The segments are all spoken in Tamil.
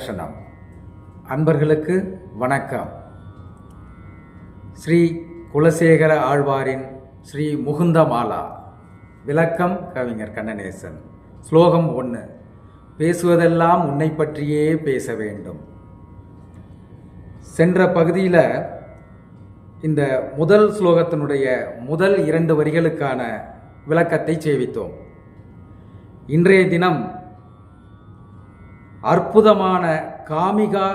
தர்ஷனம் அன்பர்களுக்கு வணக்கம். ஸ்ரீ குலசேகர ஆழ்வாரின் ஸ்ரீ முகுந்தமாலா. விளக்கம் கவிஞர் கண்ணநேசன். ஸ்லோகம் ஒன்று பேசுவதெல்லாம் உன்னை பற்றியே பேச வேண்டும். சென்ற பகுதியில் இந்த முதல் ஸ்லோகத்தினுடைய முதல் இரண்டு வரிகளுக்கான விளக்கத்தை சேவித்தோம். இன்றைய தினம் அற்புதமான காமிகா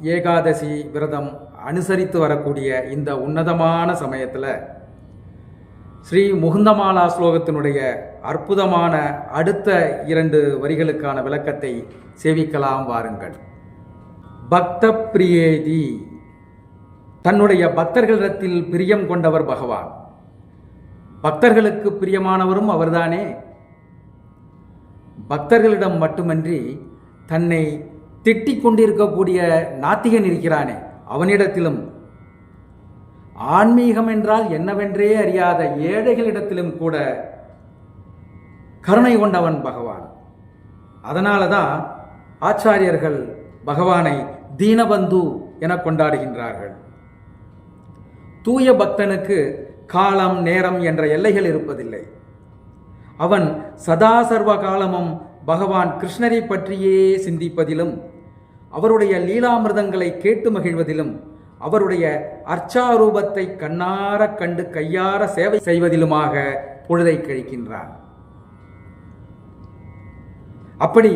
ஏகாதசி விரதம் அனுசரித்து வரக்கூடிய இந்த உன்னதமான சமயத்தில் ஸ்ரீ முகுந்தமாலா ஸ்லோகத்தினுடைய அற்புதமான அடுத்த இரண்டு வரிகளுக்கான விளக்கத்தை சேவிக்கலாம் வாருங்கள். பக்த பிரியேதி தன்னுடைய பக்தர்களிடத்தில் பிரியம் கொண்டவர் பகவான். பக்தர்களுக்கு பிரியமானவரும் அவர்தானே. பக்தர்களிடம் மட்டுமன்றி தன்னை திட்டிக் கொண்டிருக்கக்கூடிய நாத்திகன் இருக்கிறானே அவனிடத்திலும். ஆன்மீகம் என்றால் என்னவென்றே அறியாத ஏழைகளிடத்திலும் கூட கருணை கொண்டவன் பகவான். அதனால தான் ஆச்சாரியர்கள் பகவானை தீனபந்து என கொண்டாடுகின்றார்கள். தூய பக்தனுக்கு காலம் நேரம் என்ற எல்லைகள் இருப்பதில்லை. அவன் சதா சர்வ காலமும் பகவான் கிருஷ்ணரை பற்றியே சிந்திப்பதிலும் அவருடைய லீலாமிருதங்களை கேட்டு மகிழ்வதிலும் அவருடைய அர்ச்சாரூபத்தை கண்ணார கண்டு கையார சேவை செய்வதிலுமாக பொழுதை கழிக்கின்றார். அப்படி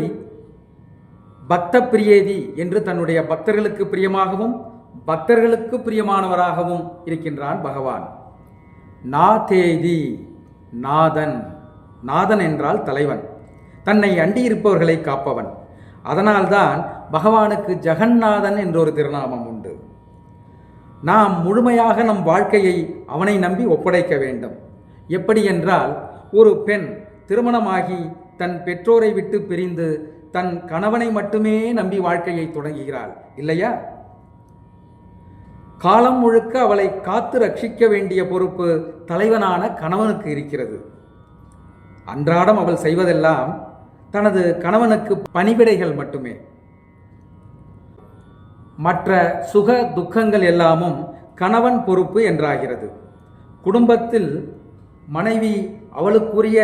பக்த பிரியேதி என்று தன்னுடைய பக்தர்களுக்கு பிரியமாகவும் பக்தர்களுக்கு பிரியமானவராகவும் இருக்கின்றான் பகவான். நாதேதி நாதன். நாதன் என்றால் தலைவன். தன்னை அண்டியிருப்பவர்களை காப்பவன். அதனால்தான் பகவானுக்கு ஜெகந்நாதன் என்ற ஒரு திருநாமம் உண்டு. நாம் முழுமையாக நம் வாழ்க்கையை அவனை நம்பி ஒப்படைக்க வேண்டும். எப்படி என்றால் ஒரு பெண் திருமணமாகி தன் பெற்றோரை விட்டு பிரிந்து தன் கணவனை மட்டுமே நம்பி வாழ்க்கையை தொடங்குகிறாள் இல்லையா? காலம் முழுக்க அவளை காத்து ரட்சிக்க வேண்டிய பொறுப்பு தலைவனான கணவனுக்கு இருக்கிறது. அன்றாடம் அவள் செய்வதெல்லாம் தனது கணவனுக்கு பணிவிடைகள் மட்டுமே. மற்ற சுக துக்கங்கள் எல்லாமும் கணவன் பொறுப்பு என்றாகிறது. குடும்பத்தில் மனைவி அவளுக்குரிய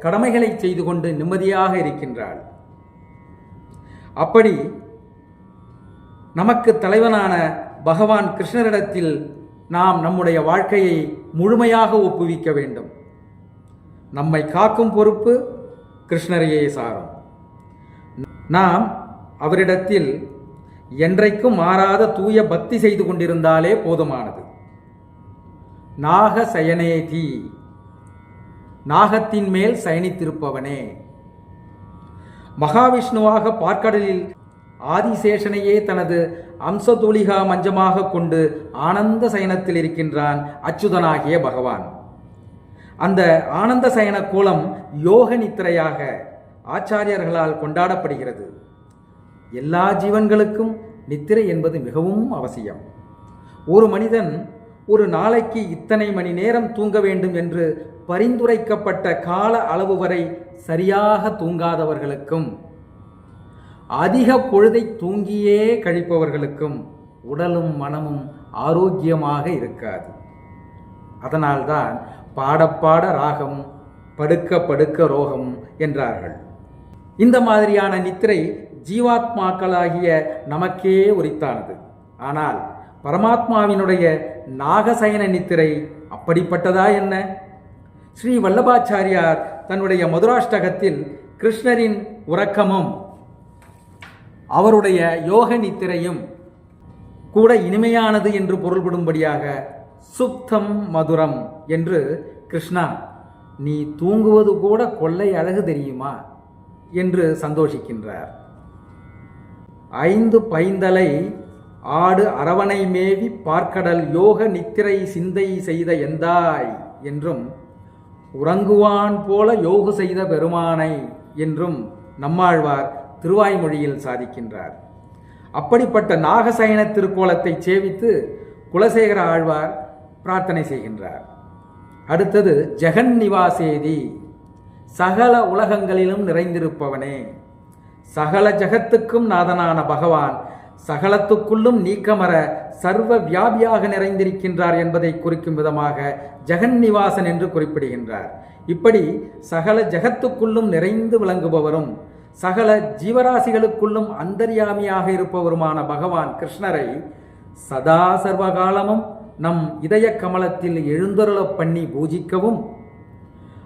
கடமைகளை செய்து கொண்டு நிம்மதியாக இருக்கின்றாள். அப்படி நமக்கு தலைவனான பகவான் கிருஷ்ணரிடத்தில் நாம் நம்முடைய வாழ்க்கையை முழுமையாக ஒப்புவிக்க வேண்டும். நம்மை காக்கும் பொறுப்பு கிருஷ்ணரையே சாரும். நாம் அவரிடத்தில் என்றைக்கும் மாறாத தூய பக்தி செய்து கொண்டிருந்தாலே போதுமானது. நாக சயனேதி நாகத்தின் மேல் சயனித்திருப்பவனே. மகாவிஷ்ணுவாக பார்க்கடலில் ஆதிசேஷனையே தனது அம்சதுலிகா மஞ்சமாக கொண்டு ஆனந்த சயனத்தில் இருக்கின்றான் அச்சுதனாகிய பகவான். அந்த ஆனந்த சயன கோலம் யோக நித்திரையாக ஆச்சாரியர்களால் கொண்டாடப்படுகிறது. எல்லா ஜீவன்களுக்கும் நித்திரை என்பது மிகவும் அவசியம். ஒரு மனிதன் ஒரு நாளைக்கு இத்தனை மணி நேரம் தூங்க வேண்டும் என்று பரிந்துரைக்கப்பட்ட கால அளவு வரை சரியாக தூங்காதவர்களுக்கும் அதிக பொழுதை தூங்கியே கழிப்பவர்களுக்கும் உடலும் மனமும் ஆரோக்கியமாக இருக்காது. அதனால்தான் பாடப்பாட ராகம் படுக்க படுக்க ரோகம் என்றார்கள். இந்த மாதிரியான நித்திரை ஜீவாத்மாக்களாகிய நமக்கே உரித்தானது. ஆனால் பரமாத்மாவினுடைய நாகசயன நித்திரை அப்படிப்பட்டதா என்ன? ஸ்ரீ வல்லபாச்சாரியார் தன்னுடைய மதுராஷ்டகத்தில் கிருஷ்ணரின் உறக்கமும் அவருடைய யோக நித்திரையும் கூட இனிமையானது என்று பொருள்படும்படியாக சுப்தம் மதுரம் என்று கிருஷ்ணா நீ தூங்குவது கூட கொள்ளை அழகு தெரியுமா? என்று சந்தோஷிக்கின்றார். ஐந்து பைந்தலை ஆடு அரவணை மேவி பார்க்கடல் யோக நித்திரை சிந்தை செய்த எந்தாய் என்றும் உறங்குவான் போல யோகு செய்த பெருமானை என்றும் நம்மாழ்வார் திருவாய்மொழியில் சாதிக்கின்றார். அப்படிப்பட்ட நாகசயன திருக்கோலத்தை சேவித்து குலசேகர ஆழ்வார் பிரார்த்தனை செய்கின்றார். அடுத்தது ஜெகன் நிவாசேதி சகல உலகங்களிலும் நிறைந்திருப்பவனே சகல ஜகத்துக்கும் நாதனான பகவான் சகலத்துக்குள்ளும் நீக்கமர சர்வ வியாபியாக நிறைந்திருக்கின்றார் என்பதை குறிக்கும் விதமாக ஜெகன்னிவாசன் என்று குறிப்பிடுகின்றார். இப்படி சகல ஜகத்துக்குள்ளும் நிறைந்து விளங்குபவரும் சகல ஜீவராசிகளுக்குள்ளும் அந்தர்யாமியாக இருப்பவருமான பகவான் கிருஷ்ணரை சதா சர்வகாலமும் நம் இதய கமலத்தில் எழுந்தருளப் பண்ணி பூஜிக்கவும்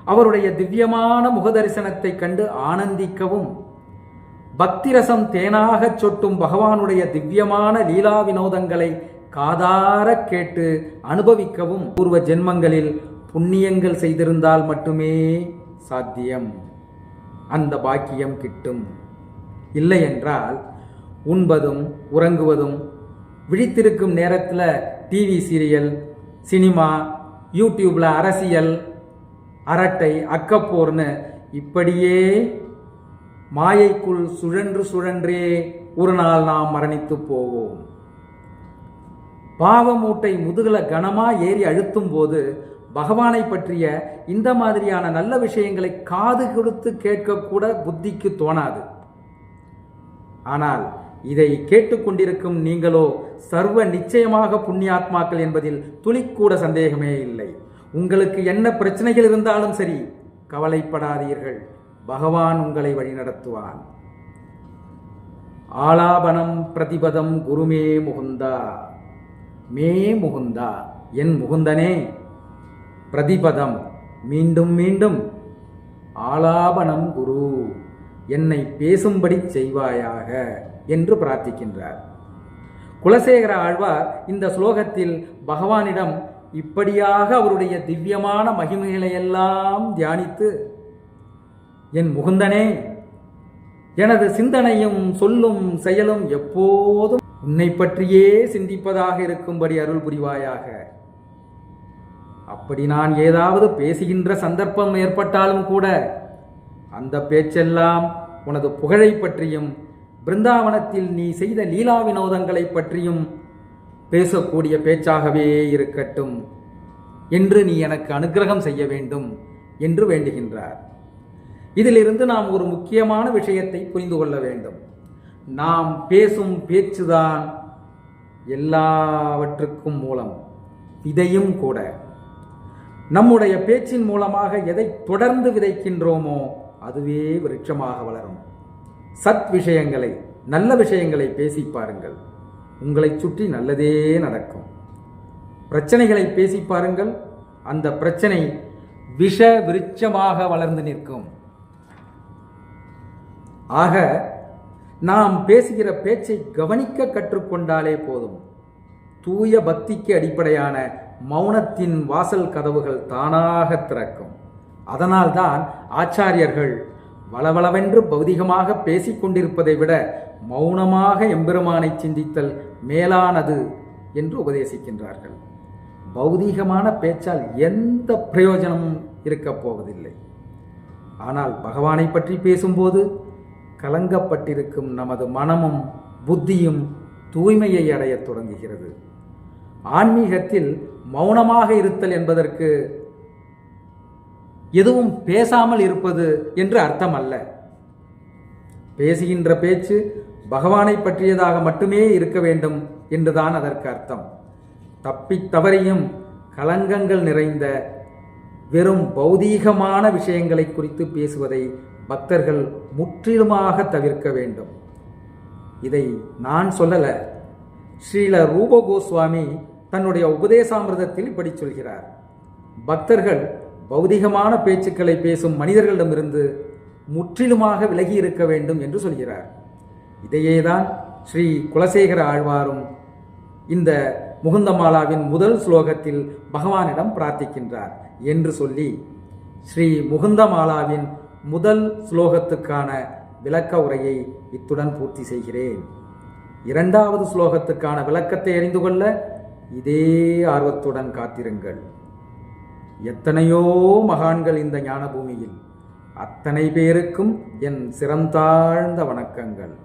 அவருடைய திவ்யமான முகதரிசனத்தை கண்டு ஆனந்திக்கவும் பக்திரசம் தேனாகச் சொட்டும் பகவானுடைய திவ்யமான லீலா வினோதங்களை காதார கேட்டு அனுபவிக்கவும் பூர்வ ஜென்மங்களில் புண்ணியங்கள் செய்திருந்தால் மட்டுமே சாத்தியம். அந்த பாக்கியம் கிட்டும். இல்லை என்றால் உண்பதும் உறங்குவதும் விழித்திருக்கும் நேரத்தில் டிவி சீரியல் சினிமா யூடியூப்பில் அரசியல் அரட்டை அக்கப்போர்னு இப்படியே மாயைக்குள் சுழன்று சுழன்றே ஒரு நாள் நாம் மரணித்து போவோம். பாவமூட்டை மூட்டை முதுகுல கனமா ஏறி அழுத்தும் போது பகவானை பற்றிய இந்த மாதிரியான நல்ல விஷயங்களை காது கொடுத்து கேட்கக்கூட புத்திக்கு தோணாது. ஆனால் இதை கேட்டுக்கொண்டிருக்கும் நீங்களோ சர்வ நிச்சயமாக புண்ணியாத்மாக்கள் என்பதில் துளிக்கூட சந்தேகமே இல்லை. உங்களுக்கு என்ன பிரச்சனைகள் இருந்தாலும் சரி கவலைப்படாதீர்கள். பகவான் உங்களை வழிநடத்துவான். ஆலாபனம் பிரதிபதம் குருமே முகுந்தா. மே முகுந்தா. என் முகுந்தனே. பிரதிபதம். மீண்டும் மீண்டும். ஆலாபனம் குரு. என்னை பேசும்படி செய்வாயாக. என்று பிரார்த்திக்கின்றார். குலசேகர ஆழ்வார் இந்த ஸ்லோகத்தில் பகவானிடம் இப்படியாக அவருடைய திவ்யமான மகிமைகளையெல்லாம் தியானித்து என் முகுந்தனே எனது சிந்தனையும் சொல்லும் செயலும் எப்போதும் உன்னை பற்றியே சிந்திப்பதாக இருக்கும்படி அருள் புரிவாயாக. அப்படி நான் ஏதாவது பேசுகின்ற சந்தர்ப்பம் ஏற்பட்டாலும் கூட அந்த பேச்செல்லாம் உனது புகழை பற்றியும் பிருந்தாவனத்தில் நீ செய்த லீலா வினோதங்களை பற்றியும் பேசக்கூடிய பேச்சாகவே இருக்கட்டும். என்று நீ எனக்கு அனுக்கிரகம் செய்ய வேண்டும் என்று வேண்டுகின்றார். இதிலிருந்து நாம் ஒரு முக்கியமான விஷயத்தை புரிந்து கொள்ள வேண்டும். நாம் பேசும் பேச்சுதான் எல்லாவற்றுக்கும் மூலம் இதையும் கூட. நம்முடைய பேச்சின் மூலமாக எதை தொடர்ந்து விதைக்கின்றோமோ அதுவே விருட்சமாக வளரும். சத் விஷயங்களை நல்ல விஷயங்களை பேசி பாருங்கள். உங்களை சுற்றி நல்லதே நடக்கும். பிரச்சனைகளை பேசி பாருங்கள். அந்த பிரச்சனை விஷ விருட்சமாக வளர்ந்து நிற்கும். ஆக நாம் பேசுகிற பேச்சை கவனிக்க கற்றுக்கொண்டாலே போதும். தூய பக்திக்கு அடிப்படையான மௌனத்தின் வாசல் கதவுகள் தானாக திறக்கும். அதனால்தான் ஆச்சாரியர்கள் வளவளவென்று பௌதிகமாக பேசிக் கொண்டிருப்பதை விட மௌனமாக எம்பெருமானை சிந்தித்தல் மேலானது என்று உபதேசிக்கின்றார்கள். பௌதீகமான பேச்சால் எந்த பிரயோஜனமும் இருக்கப் போவதில்லை. ஆனால் பகவானை பற்றி பேசும்போது கலங்கப்பட்டிருக்கும் நமது மனமும் புத்தியும் தூய்மையை அடையத் தொடங்குகிறது. ஆன்மீகத்தில் மௌனமாக இருத்தல் என்பதற்கு எதுவும் பேசாமல் இருப்பது என்று அர்த்தம் அல்ல பேசுகின்ற பேச்சு பகவானை பற்றியதாக மட்டுமே இருக்க வேண்டும் என்றுதான் அதற்கு அர்த்தம். தப்பித் தவறியும் கலங்கங்கள் நிறைந்த வெறும் பௌதீகமான விஷயங்களை குறித்து பேசுவதை பக்தர்கள் முற்றிலுமாக தவிர்க்க வேண்டும். இதை நான் சொல்லல. ஸ்ரீல ரூப கோஸ்வாமி தன்னுடைய உபதேசாமிரதத்தில் இப்படி சொல்கிறார். பக்தர்கள் பௌதிகமான பேச்சுக்களை பேசும் மனிதர்களிடமிருந்து முற்றிலுமாக விலகி இருக்க வேண்டும் என்று சொல்கிறார். இதையேதான் ஸ்ரீ குலசேகர ஆழ்வாரும் இந்த முகுந்தமாலாவின் முதல் ஸ்லோகத்தில் பகவானிடம் பிரார்த்திக்கின்றார் என்று சொல்லி ஸ்ரீ முகுந்தமாலாவின் முதல் ஸ்லோகத்துக்கான விளக்க உரையை இத்துடன் பூர்த்தி செய்கிறேன். இரண்டாவது ஸ்லோகத்துக்கான விளக்கத்தை அறிந்து கொள்ள இதே ஆர்வத்துடன் காத்திருங்கள். எத்தனையோ மகான்கள் இந்த ஞான பூமியில் அத்தனை பேருக்கும் என் சிறந்தாழ்ந்த வணக்கங்கள்.